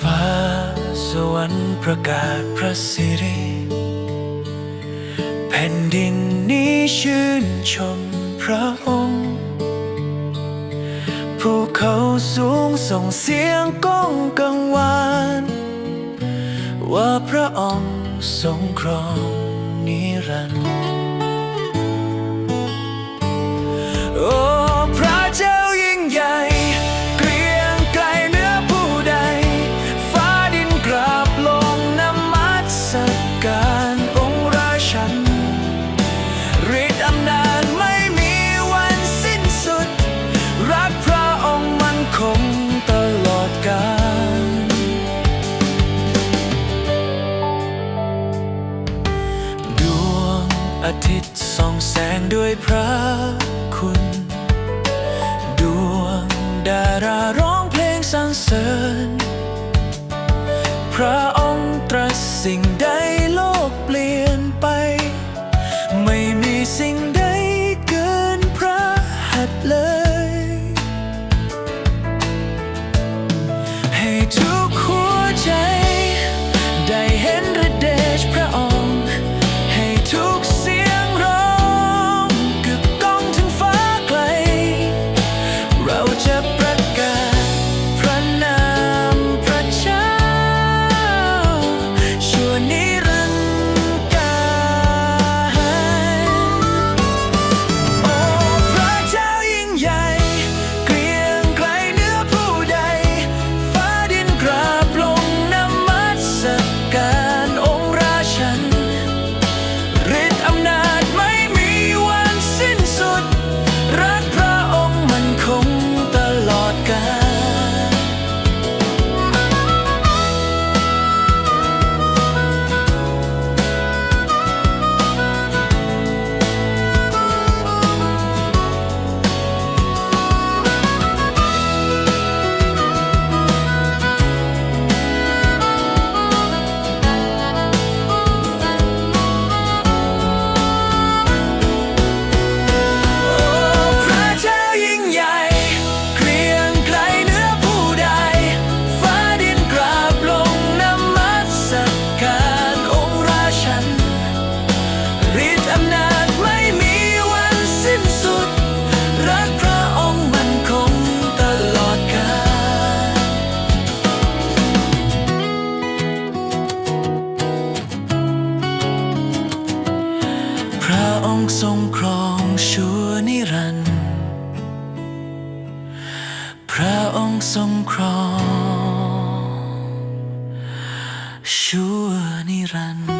ฟ้าสวรรค์ประกาศพระสิริแผ่นดินนี้ชื่นชมพระองค์ภูเขาสูงส่งเสียงก้องกังวานว่าพระองค์ทรงครองนิรันดร์ อาทิตย์ส่องแสงด้วยพระคุณ ดวงดาราร้องเพลงสรรเสริญ พระองค์ตรัสสิ่งใดโลกเปลี่ยนไป ไม่มีสิ่งใดเกินพระหัตถ์เลย ให้ทุก องทรงครองชัวนิรันดร์พระองค์ทรงครองชัวนิรันดร์